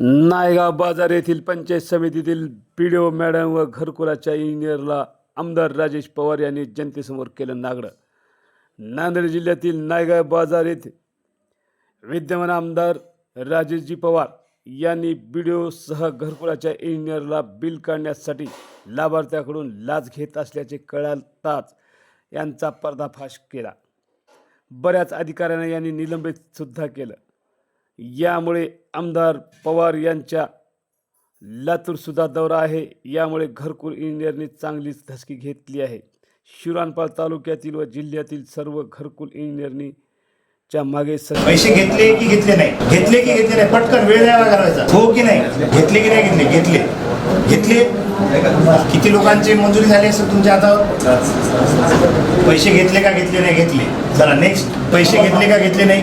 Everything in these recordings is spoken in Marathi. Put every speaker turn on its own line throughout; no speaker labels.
नायगाव बाजार येथील पंचायत समितीतील पी डी ओ मॅडम व घरकुलाच्या इंजिनियरला आमदार राजेश पवार यांनी जनतेसमोर केलं नागडं. नांदेड जिल्ह्यातील नायगाव बाजार येथे विद्यमान आमदार राजेशजी पवार यांनी बी डी ओसह घरकुलाच्या इंजिनियरला बिल काढण्यासाठी लाभार्थ्याकडून लाच घेत असल्याचे कळताच यांचा पर्दाफाश केला. बऱ्याच अधिकाऱ्यांना यांनी निलंबित सुद्धा केलं. यामुळे आमदार पवार यांच्या लातूरसुद्धा दौरा आहे. यामुळे घरकुल इंजिनियरने चांगलीच धसकी घेतली आहे. शिरानपाल तालुक्यातील व जिल्ह्यातील सर्व घरकुल इंजिनियरनी च्या मागे
पैसे घेतले की घेतले नाही? घेतले की घेतले नाही? पटकन वेळ द्यावा करायचा हो की नाही? घेतले की नाही घेतले? घेतले. घेतले? किती लोकांची मंजुरी झाली असेल तुमच्या आता पैसे घेतले का घेतले नाही? घेतले. चला नेक्स्ट पैसे घेतले का घेतले नाही?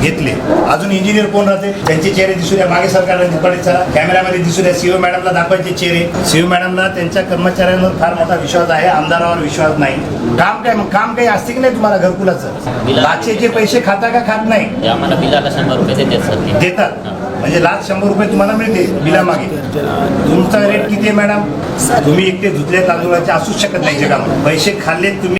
घेतले. अजून इंजिनियर कोण राहते? त्यांचे चेहरे दिसू द्या. मागे सरकारला दुपारी चला. कॅमेऱ्यामध्ये दिसू द्या. सीओ मॅडमला दाखवायचे चेहरे. सीओ मॅडमला त्यांच्या कर्मचाऱ्यांवर फार मोठा विश्वास आहे. आमदारावर विश्वास नाही. काम काय मग? काम काही असते की नाही तुम्हाला घरकुलाचं? लाचेचे पैसे खाता का खात नाही?
आम्हाला बिलाला शंभर रुपये देतात
देतात. म्हणजे लाख शंभर रुपये तुम्हाला मिळते बिलामागे. तुमचा रेट किती आहे मॅडम तुम्ही एकटे धुतले तांदूळाचे असूच शकत नाही जगामध्ये पैसे खाल्ले तुम्ही